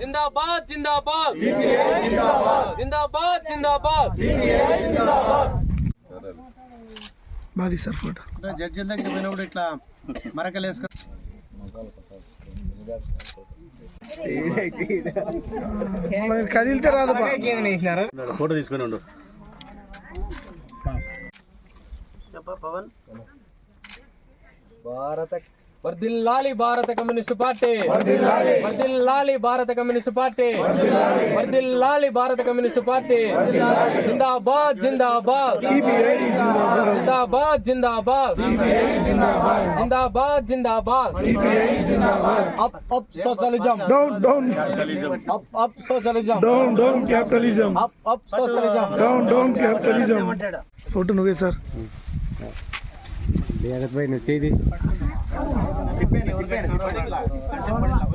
జిందాబాద్ జిందాబాద్. జిందాబాద్. జిందాబాద్ బాది సార్ ఫోటో. జడ్జి దగ్గర పోయినప్పుడు ఇట్లా మరకలు వేసుకొని మరి కదిలితే రాదు బా. ఫోటో తీసుకొని ఉండు. పవన్. భారత వర్దిల్లాలి భారత కమ్యూనిస్ట్ పార్టీ. వర్దిల్లాలి. భారత కమ్యూనిస్ట్ పార్టీ. వర్దిల్లాలి. భారత కమ్యూనిస్ట్ పార్టీ. జిందాబాద్ జిందాబాద్. జిందాబాద్. జిందాబాద్ జిందాబాద్. జిందాబాద్. Up up socialism down down up up socialism down down capitalism up up socialism down down capitalism photo నువ్వే సార్. నువ్వు చేయి. no, no, no,